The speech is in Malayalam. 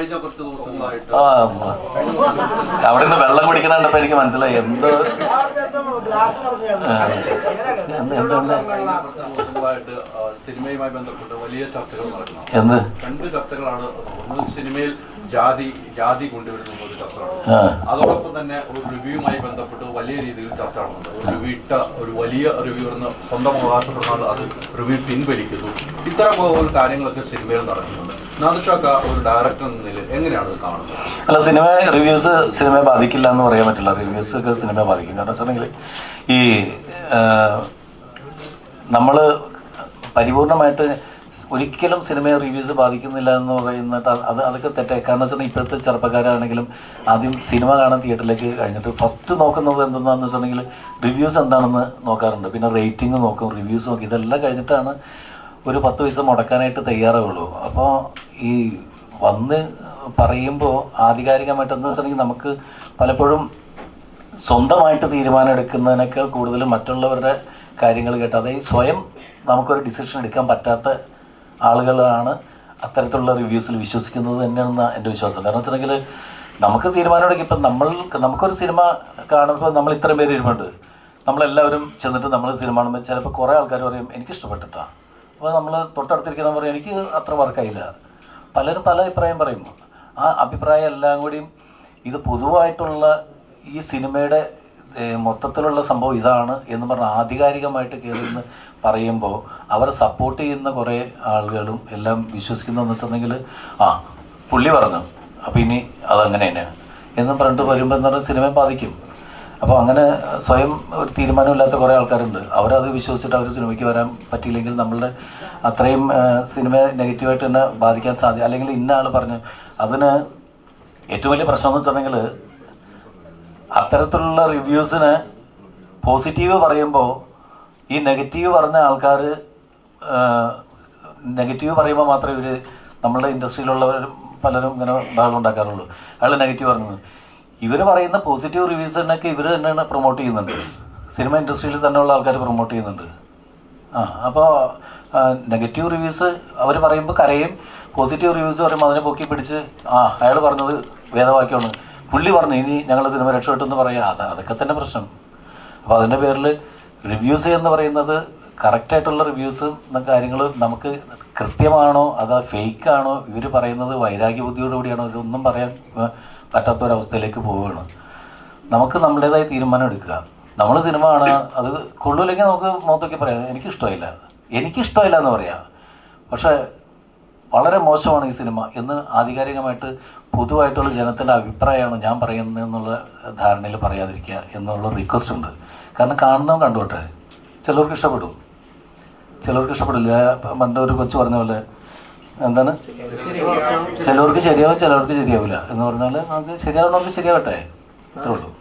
കഴിഞ്ഞ കുറച്ച് ദിവസങ്ങളായിട്ട്. അവിടെ നിന്ന് വെള്ളം കുടിക്കുന്നുണ്ടപ്പ കണ്ടപ്പോ എനിക്ക് മനസ്സിലായി. എന്ത്? ദിവസങ്ങളായിട്ട് സിനിമയുമായി ബന്ധപ്പെട്ട് വലിയ ചർച്ചകൾ നടക്കുന്നു. എന്ത്? രണ്ട് ചർച്ചകളാണ് ഒന്ന് സിനിമയിൽ ജാതി ജാതി കൊണ്ടുവരുന്ന ഒരു ചർച്ചയാണ്. അതോടൊപ്പം തന്നെ ഒരു റിവ്യൂമായി ബന്ധപ്പെട്ട് വലിയ രീതിയിൽ ചർച്ച നടന്നുണ്ട് ഒരു റിവ്യൂ ഇട്ട ഒരു വലിയ റിവ്യൂ എന്ന് സ്വന്തം അവകാശപ്പെടുന്ന അത് റിവ്യൂ പിൻവലിക്കുന്നു. ഇത്തരം ഒരു കാര്യങ്ങളൊക്കെ സിനിമയിൽ നടക്കുന്നുണ്ട്. ഒരു കാണുന്നത്? അല്ല സിനിമ റിവ്യൂസ് സിനിമയെ ബാധിക്കില്ല എന്ന് പറയാൻ പറ്റില്ല. റിവ്യൂസ് ഒക്കെ സിനിമയെ ബാധിക്കും. കാരണം വെച്ചിട്ടുണ്ടെങ്കിൽ ഈ നമ്മൾ പരിപൂർണമായിട്ട് ഒരിക്കലും സിനിമയെ റിവ്യൂസ് ബാധിക്കുന്നില്ല എന്ന് പറയുന്നിട്ട് അത് അത് അതൊക്കെ തെറ്റേ. കാരണം വെച്ചാൽ ഇപ്പോഴത്തെ ചെറുപ്പക്കാരാണെങ്കിലും ആദ്യം സിനിമ കാണാൻ തിയേറ്ററിലേക്ക് കഴിഞ്ഞിട്ട് ഫസ്റ്റ് നോക്കുന്നത് എന്തെന്നാന്ന് വെച്ചിട്ടുണ്ടെങ്കിൽ റിവ്യൂസ് എന്താണെന്ന് നോക്കാറുണ്ട്. പിന്നെ റേറ്റിംഗ് നോക്കും റിവ്യൂസ് നോക്കും. ഇതെല്ലാം കഴിഞ്ഞിട്ടാണ് ഒരു പത്ത് പൈസ മുടക്കാനായിട്ട് തയ്യാറാവുള്ളൂ. അപ്പോൾ ഈ വന്ന് പറയുമ്പോൾ ആധികാരികമായിട്ടെന്ന് വെച്ചിട്ടുണ്ടെങ്കിൽ നമുക്ക് പലപ്പോഴും സ്വന്തമായിട്ട് തീരുമാനം എടുക്കുന്നതിനേക്കാൾ കൂടുതൽ മറ്റുള്ളവരുടെ കാര്യങ്ങൾ കേട്ട് അതായത് സ്വയം നമുക്കൊരു ഡിസിഷൻ എടുക്കാൻ പറ്റാത്ത ആളുകളാണ് അത്തരത്തിലുള്ള റിവ്യൂസിൽ വിശ്വസിക്കുന്നത് തന്നെയാണെന്ന് എന്റെ വിശ്വാസം. കാരണം വെച്ചിട്ടുണ്ടെങ്കിൽ നമുക്ക് തീരുമാനം എടുക്കും ഇപ്പം നമ്മൾ നമുക്കൊരു സിനിമ കാണുമ്പോൾ നമ്മൾ ഇത്രയും പേര് ഇരുമുണ്ട് നമ്മളെല്ലാവരും ചെന്നിട്ട് നമ്മൾ സിനിമ കാണുമ്പോൾ ചിലപ്പോൾ കുറേ ആൾക്കാർ പറയും എനിക്ക് ഇഷ്ടപ്പെട്ടിട്ടാണ് അപ്പോൾ നമ്മൾ തൊട്ടടുത്തിരിക്കുന്ന പറയും എനിക്ക് അത്ര വർക്കായില്ല പലരും പല അഭിപ്രായം പറയും. ആ അഭിപ്രായം എല്ലാം കൂടിയും ഇത് പൊതുവായിട്ടുള്ള ഈ സിനിമയുടെ മൊത്തത്തിലുള്ള സംഭവം ഇതാണ് എന്ന് പറഞ്ഞ് ആധികാരികമായിട്ട് കയറി നിന്ന് പറയുമ്പോൾ അവരെ സപ്പോർട്ട് ചെയ്യുന്ന കുറേ ആളുകളും എല്ലാം വിശ്വസിക്കുന്നതെന്ന് വെച്ചിട്ടുണ്ടെങ്കിൽ ആ പുള്ളി പറഞ്ഞു അപ്പോൾ ഇനി അതങ്ങനെ തന്നെ എന്ന് പറഞ്ഞിട്ട് വരുമ്പോൾ എന്ന് പറഞ്ഞാൽ സിനിമയെ ബാധിക്കും. അപ്പോൾ അങ്ങനെ സ്വയം ഒരു തീരുമാനമില്ലാത്ത കുറേ ആൾക്കാരുണ്ട്. അവരത് വിശ്വസിച്ചിട്ട് അവർ സിനിമയ്ക്ക് വരാൻ പറ്റിയില്ലെങ്കിൽ നമ്മളുടെ അത്രയും സിനിമ സിനിമയെ നെഗറ്റീവായിട്ട് തന്നെ ബാധിക്കാൻ സാധ്യത അല്ലെങ്കിൽ ഇന്ന ആൾ പറഞ്ഞു അതിന് ഏറ്റവും വലിയ പ്രശ്നം എന്ന് വെച്ചിട്ടുണ്ടെങ്കിൽ അത്തരത്തിലുള്ള റിവ്യൂസിന് പോസിറ്റീവ് പറയുമ്പോൾ ഈ നെഗറ്റീവ് പറഞ്ഞ ആൾക്കാർ നെഗറ്റീവ് പറയുമ്പോൾ മാത്രമേ ഇവർ നമ്മളുടെ ഇൻഡസ്ട്രിയിലുള്ളവരും പലരും ഇങ്ങനെ ബഹളം ഉണ്ടാക്കാറുള്ളൂ. അയാൾ നെഗറ്റീവ് പറഞ്ഞത്. ഇവർ പറയുന്ന പോസിറ്റീവ് റിവ്യൂസിനൊക്കെ ഇവർ തന്നെയാണ് പ്രൊമോട്ട് ചെയ്യുന്നുണ്ട്. സിനിമ ഇൻഡസ്ട്രിയിൽ തന്നെയുള്ള ആൾക്കാർ പ്രൊമോട്ട് ചെയ്യുന്നുണ്ട്. ആ അപ്പോൾ നെഗറ്റീവ് റിവ്യൂസ് അവർ പറയുമ്പോൾ കരയും. പോസിറ്റീവ് റിവ്യൂസ് പറയുമ്പോൾ അതിനെ പൊക്കി പിടിച്ച് ആ അയാൾ പറഞ്ഞത് വേദവാക്യമാണ്. പുള്ളി പറഞ്ഞു ഇനി ഞങ്ങൾ സിനിമ രക്ഷപ്പെട്ടെന്ന് പറയാം. അത് അതൊക്കെ തന്നെ പ്രശ്നം. അപ്പോൾ അതിന്റെ പേരിൽ റിവ്യൂസ് എന്ന് പറയുന്നത് കറക്റ്റായിട്ടുള്ള റിവ്യൂസും കാര്യങ്ങൾ നമുക്ക് കൃത്യമാണോ അതോ ഫേക്കാണോ ഇവർ പറയുന്നത് വൈരാഗ്യ ബുദ്ധിയോടുകൂടിയാണോ ഇതൊന്നും പറയാൻ പറ്റാത്തൊരവസ്ഥയിലേക്ക് പോവുകയാണ്. നമുക്ക് നമ്മുടേതായ തീരുമാനം എടുക്കുക. നമ്മൾ സിനിമ കാണുക അത് കൊള്ളൂല്ലെങ്കിൽ നമുക്ക് മുഖത്തൊക്കെ പറയാം. എനിക്കിഷ്ടമായില്ല എനിക്കിഷ്ടമായില്ല എന്ന് പറയാം. പക്ഷേ വളരെ മോശമാണ് ഈ സിനിമ എന്ന് ആധികാരികമായിട്ട് പൊതുവായിട്ടുള്ള ജനത്തിന്റെ അഭിപ്രായമാണ് ഞാൻ പറയുന്നത് എന്നുള്ള ധാരണയിൽ പറയാതിരിക്കുക എന്നുള്ള റിക്വസ്റ്റ് ഉണ്ട്. കാരണം കാണുന്നവൻ കണ്ടോട്ടെ. ചിലർക്ക് ഇഷ്ടപ്പെടും. ചിലർക്ക് ഇഷ്ടപ്പെടില്ല. പണ്ട് ഒരു കൊച്ചു പറഞ്ഞ പോലെ എന്താണ്? ചിലവർക്ക് ശരിയാവും ചിലവർക്ക് ശരിയാവില്ല എന്ന് പറഞ്ഞാൽ നമുക്ക് ശരിയാവുന്നവർക്ക് ശരിയാവട്ടെ. അത്രേ ഉള്ളൂ.